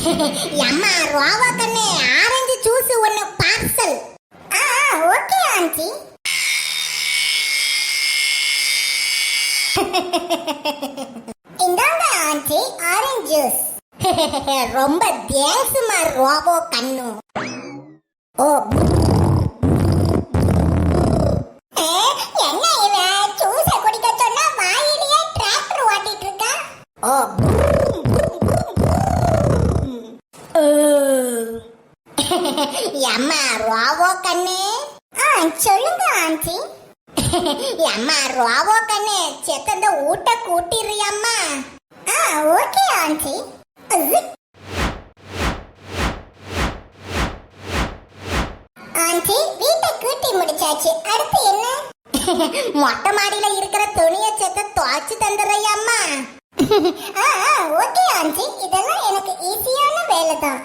அம்மா ரோவா கண்ணு ஆரஞ்சு ஜூஸ் ஒன்னு பார்சல் ஆ ஓகே ஆன்ட்டி இந்தாங்க ஆன்ட்டி ஆரஞ்சு ஜூஸ் ரொம்ப தேங்க்ஸ்மா ரோபோ கண்ணு. ஓ. என்ன மொட்டை மாடியில இருக்கிற துணிய செத்த துவைச்சு தந்துடுறையா அம்மா. ஓகே ஆஞ்சி இதெல்லாம் எனக்கு ஈஸியான வேலை தான்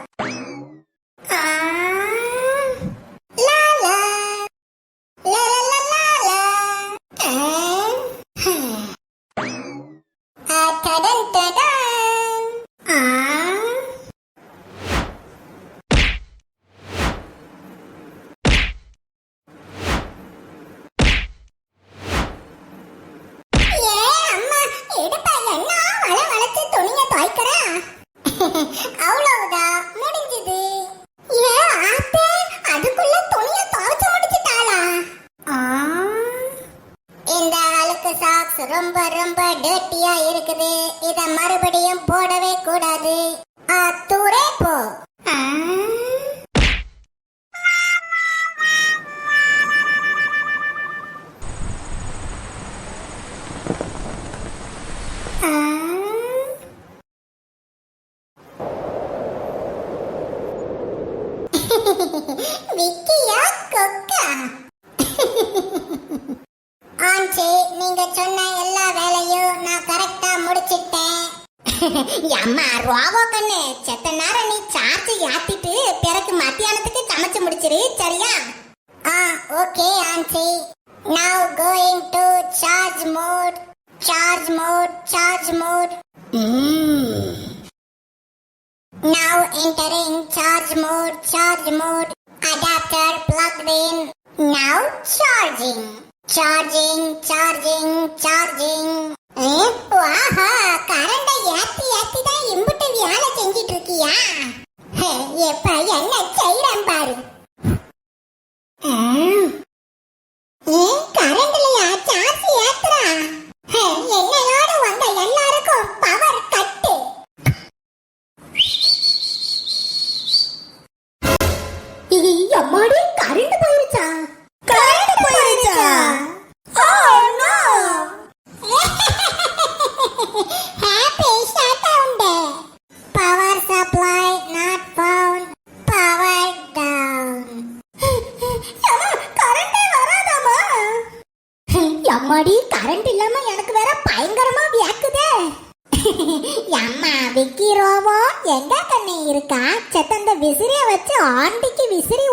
ரொம்ப ரொம்ப டேட்டியா இருக்குது. இத மறுபடியும் போடவே கூடாது. ஆ, தூரே போ. விக்கியா கொக்கா? நீங்க சொன்ன எல்லா வேலையும் நான் கரெக்டா முடிச்சிட்டேன். அம்மா ரோபோ கண்ணு. செத்த நேரம் நீ சார்ஜ் ஏத்திட்டு பிறகு மத்தியானத்துக்கு சமைச்சு முடிச்சிரு சரியா? ஆ okay ஆன்சி now going to charge mode charge mode charge mode Now entering charge mode, charge mode. Adapter plugged in. Now charging. Charging charging charging ஆஹா கரண்டை ஏத்தி ஏத்தி தான் இம்புட்டு வேலை செஞ்சிட்டு இருக்கியா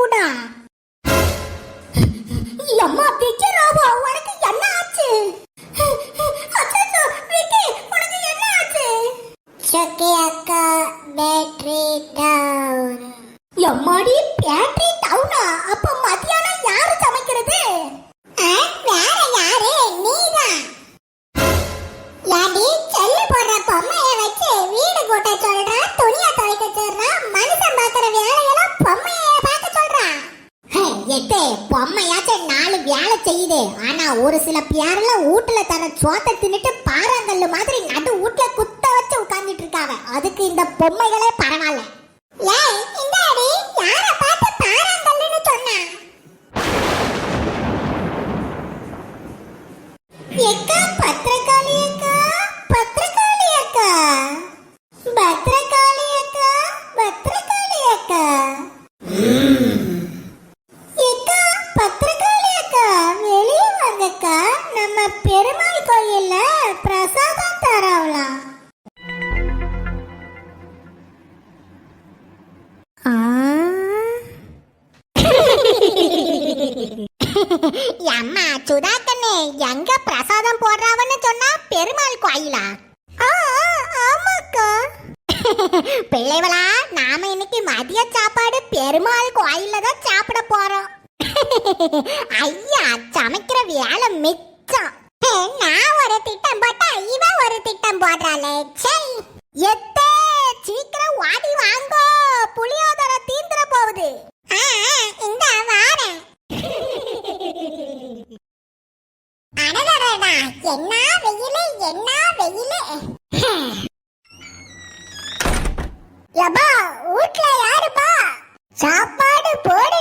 哭 தெரியுது ஆனா ஒரு சில பேரெல்லாம் வீட்டுல தர சோத்தை தின்னுட்டு பாறாங்கல்லு மாதிரி நடு வீட்டுல குத்த வச்சு உட்கார்ந்துட்டு இருக்காங்க அதுக்கு இந்த பொம்மைகளே பரவாயில்ல. அம்மா சுதாக்கண்ணே எங்க பிரசாதம் போடுறாவன்னு சொன்னா பெருமாள் கோயிலா சாப்பாடு போடு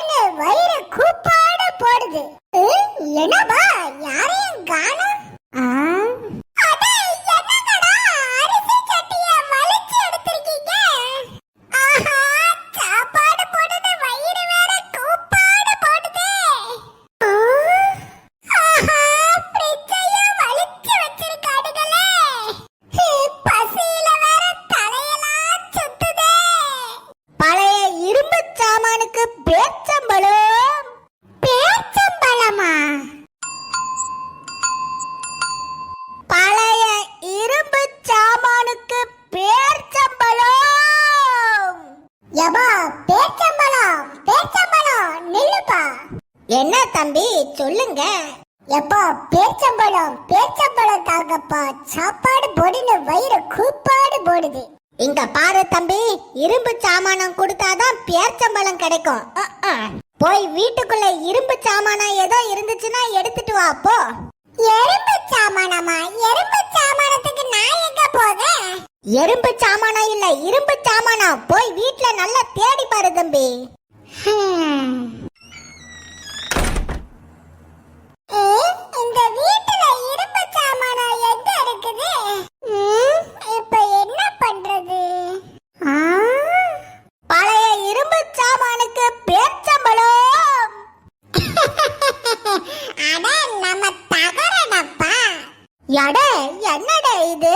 நில்லுப்பா என்ன தம்பி சொல்லுங்க. எப்பா பேர்ச்சம்பழம் பேர்ச்சம்பழம் தாங்கப்பா. சாப்பாடு போடுன்னு வயிறு கூப்பாடு போடுது. இங்க பாரு தம்பி இரும்பு சாமானம் கொடுத்தாதான் பேர்ச்சம்பழம் கிடைக்கும். போய் வீட்டுக்குள்ள இரும்பு சாமானம் ஏதோ இருந்துச்சுன்னா எடுத்துட்டு வா போ. எறும்பு சாமானமா? எறும்பு சாமானத்துக்கு நான் எங்க போக எறும்பு சாமானம் இல்ல இரும்பு சாமானம். போய் வீட்ல நல்லா தேடி பாரு தம்பி. இந்த வீட்டுல இரும்பு சாமானா எங்க இருக்குது? இப்ப என்ன பண்றது? பழைய இரும்பு சாமானுக்கு பேச்சம்பழம் அட நம்ம தகரடப்பா எட என்னடா இது?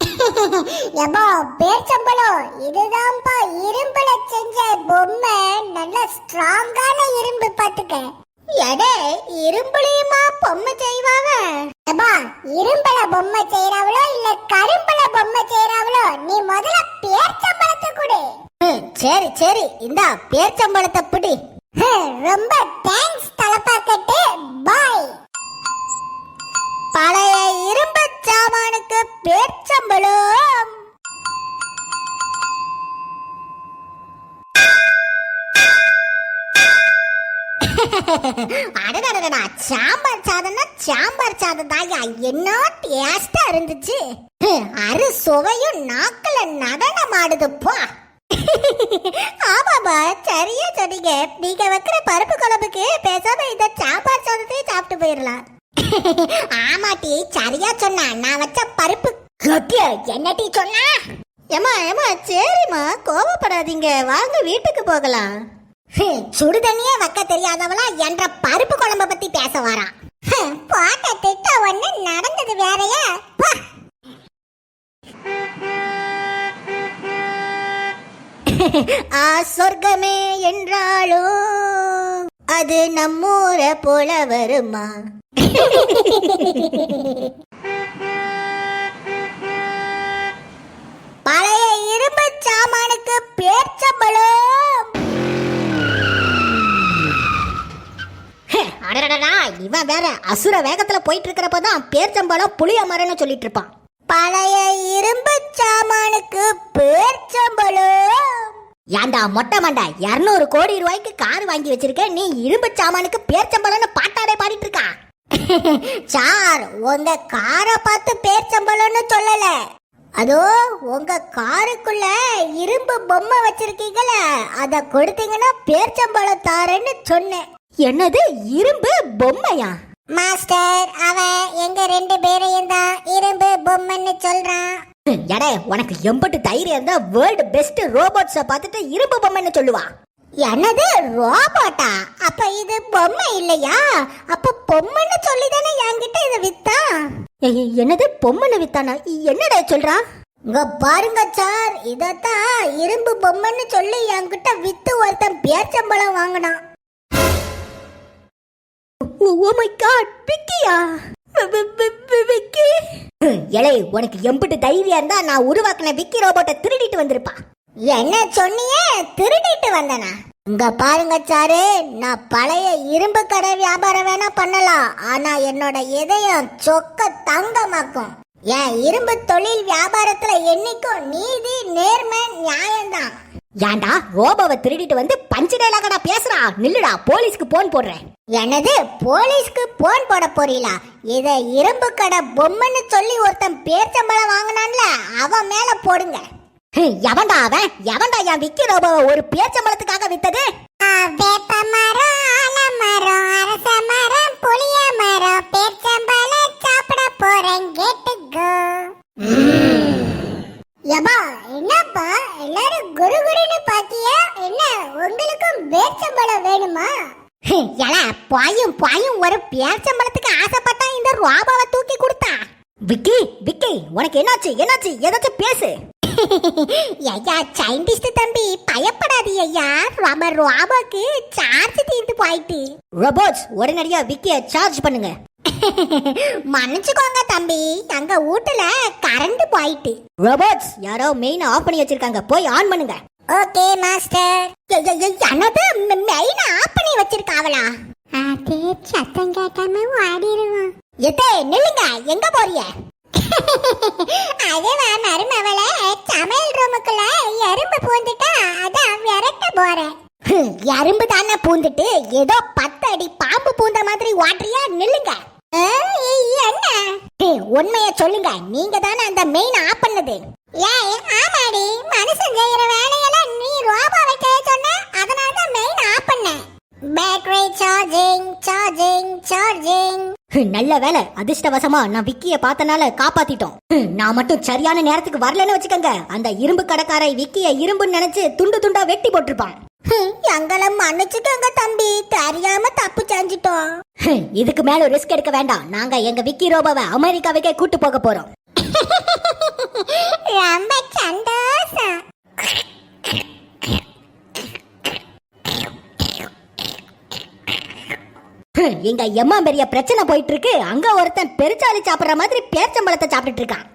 எப்பா பேச்சம்பழம் இதுதான்ப்பா இரும்புல செஞ்ச பொம்மை. நல்ல ஸ்ட்ராங்கான இரும்பு பாத்துக்க. எடே இரும்புலயுமா பொம்மை செய்வாங்க எப்பா இரும்புல பொம்மை செய்யறாவளோ இல்ல கரும்புல பொம்மை செய்யறாவளோ நீ முதல்ல பேச்சம்பழத்தை கொடு. சரி சரி. இந்த பேச்சம்பழத்தை பிடி. ரொம்ப தேங்க்ஸ் தலப்பாக்கட்டு பாய் பழைய இரும்பு சாமானுக்கு பேச்சம்பழம் அடடடடா சாம்பார் சாதம்னா சாம்பார் சாதம் தாயா. என்ன டேஸ்டா இருந்துச்சு? அரு சுவையும் நாக்குல நடனம் ஆடுதுப்பா ஆமாப்பா சரியா சொன்னீங்க. நீங்க வைக்கிற பருப்பு குழம்புக்கு பேசாம இந்த சாம்பார் சாதத்தையும் சாப்பிட்டு போயிடலாம் ஆமாட்டி சரியா சொன்னா. நான் வச்ச பருப்பு கட்டிய என்னடி சொன்னா? ஏமா ஏமா சரிம்மா கோவப்படாதீங்க. வாங்க வீட்டுக்கு போகலாம். சுடு தண்ணியே வைக்க தெரியாதவளா என்ற பருப்பு குழம்ப பத்தி பேச வரான் பாட்ட திட்ட ஒண்ணு நடந்தது வேறயா? ஆ சொர்க்கமே என்றாலோ அது நம்மூர போல வருமா? பழைய இரும்பு சாமானுக்கு பேர்ச்சம்பழம் அடடடா இவன் வேற அசுர வேகத்துல போயிட்டு இருக்கிறப்ப தான் பேர்ச்சம்பழம் புளிய மரம்னு சொல்லிட்டு இருப்பான் பழைய இரும்பு சாமானுக்கு பேர்ச்சம்பழம். ஏண்டா மொட்டை மண்டா இருநூறு கோடி ரூபாய்க்கு கார் வாங்கி வச்சிருக்க நீ இரும்பு சாமானுக்கு பேர்ச்சம்பழம்னு பாட்டாடே பாடிட்டு இருக்கா சார் உங்க காரை பார்த்து பேர்ச்சம்பழம்னு சொல்லல. அதோ உங்க காருக்குள்ள இரும்பு பொம்மை வச்சிருக்கீங்கள அத கொடுத்தீங்கன்னா பேர்ச்சம்பழம் தாரேன்னு சொன்னேன். என்னது இரும்பு பொம்மையா? மாஸ்டர் அவன் எங்க ரெண்டு பேரையும் தான் இரும்பு பொம்மைன்னு சொல்றான். எடே உனக்கு எம்பட்டு தைரியம் இருந்தா வேர்ல்டு பெஸ்ட் ரோபோட்ஸ பார்த்துட்டு இரும்பு பொம்மைன்னு சொல்லுவா. என்னது ரோபோட்டா அப்ப இது பொம்மை இல்லையா? அப்ப பொம்மைன்னு சொல்லி தானே என்கிட்ட இதை வித்தா என்னது பொம்மைன்னு வித்தானா? என்னடா சொல்றா? இங்க பாருங்க சார் இதத்தான் இரும்பு பொம்மைன்னு சொல்லி என்கிட்ட வித்து ஒருத்தன் பேச்சம்பழம் வாங்கினான். ஓ மை காட் விக்கியா? விக்கி? எலை உனக்கு எம்பிட்டு தைரியம் இருந்தா நான் உருவாக்குன விக்கி ரோபோட்டை திருடிட்டு வந்திருப்பா. என்ன சொன்னியே? திருடிட்டு வந்தனா? இங்க பாருங்க சாரு நான் பழைய இரும்பு கடை வியாபாரம் வேணா பண்ணலாம். ஆனா என்னோட இதயம் சொக்க தங்கமாக்கும். என் இரும்பு தொழில் வியாபாரத்துல என்னைக்கும் நீதி நேர்மை நியாயம்தான். ஏன்டா ரோபோவை திருடிட்டு வந்து பஞ்சு டைலாகடா பேசுறா? நில்லுடா போலீஸ்க்கு போன் போடுறேன். என்னது போலீஸ்க்கு போன் போட போறீங்களா இத இரும்பு கடை பொம்மைன்னு சொல்லி ஒருத்தன் பேர்ச்சம்பளம் வாங்கினான்ல அவன் மேல போடுங்க. எவன்டா அவன்? எவன்டா என் விக்கி ரோபோவை ஒரு பேச்சம்பளத்துக்காக வித்தது? வேப்ப மரம் ஆலமரம் அரச மரம் புளிய மரம் சாப்பிட போறேன் கேட்டுக்கோ. பாயும் பாயும் ஒரு பேச்சம்பளத்துக்கு ஆசைப்பட்டா இந்த ரோபோவை தூக்கி கொடுத்தா? விக்கி விக்கி உனக்கு என்னாச்சு என்னாச்சு ஏதாச்சும் பேசு. ஐயா சயின்டிஸ்ட் தம்பி பயப்படாதீ ஐயா. ரொம்ப ரோபோக்கு சார்ஜ் தீர்ந்து போயிட்டு. ரோபோட்ஸ் உடனடியா விக்கிய சார்ஜ் பண்ணுங்க. மன்னிச்சுக்கோங்க தம்பி எங்க வீட்டுல கரண்ட் போயிட்டு. ரோபோட்ஸ் யாரோ மெயின் ஆஃப் பண்ணி வச்சிருக்காங்க. போய் ஆன் பண்ணுங்க. ஓகே மாஸ்டர் என்னது? மெயின் ஆஃப் பண்ணி வச்சிருக்காவளா? அது சத்தம் கேட்காம ஓடிடுவோம் எத்தே நில்லுங்க. எங்க போறீங்க அதுவா மருமவள. சமையல் ரூமுக்குள்ள எறும்பு பூந்துட்டா அதான் விரட்ட போறேன். எறும்பு தானே பூந்துட்டு ஏதோ பத்து அடி பாம்பு பூந்த மாதிரி ஓட்டுறியா நில்லுங்க. என்ன? உண்மைய சொல்லுங்க. நீங்க தானே அந்த மெயின் ஆஃப் பண்ணது. ஏய் ஆமாடி. மனுஷன் செய்யற வேலையெல்லாம் நீ ரோபோ வைக்க சொன்ன. அதனால பேட்டரி சார்ஜிங் சார்ஜிங் சார்ஜிங் நல்ல வேலை. அதிர்ஷ்டவசமா நான் விக்கிய பார்த்தனால காப்பாத்திட்டோம். நான் மட்டும் சரியான நேரத்துக்கு வரலன்னு வச்சுக்கோங்க. அந்த இரும்பு கடைக்காரை விக்கிய இரும்புன்னு நினைச்சு துண்டு துண்டா வெட்டி போட்டிருப்பான். எங்களை மன்னிச்சுக்கோங்க தம்பி. தெரியாம தப்பு செஞ்சிட்டோம். இதுக்கு மேல ரிஸ்க் எடுக்க வேண்டாம். நாங்க எங்க விக்கி ரோபோவை அமெரிக்காவுக்கே கூட்டு போக போறோம். ரொம்ப சந்தோஷம். எங்க எம்மா பெரிய பிரச்சனை போயிட்டு இருக்கு அங்க ஒருத்தன் பெருச்சாலி சாப்பிடுற மாதிரி பேச்சம்பழத்தை சாப்பிட்டுட்டு இருக்கான்.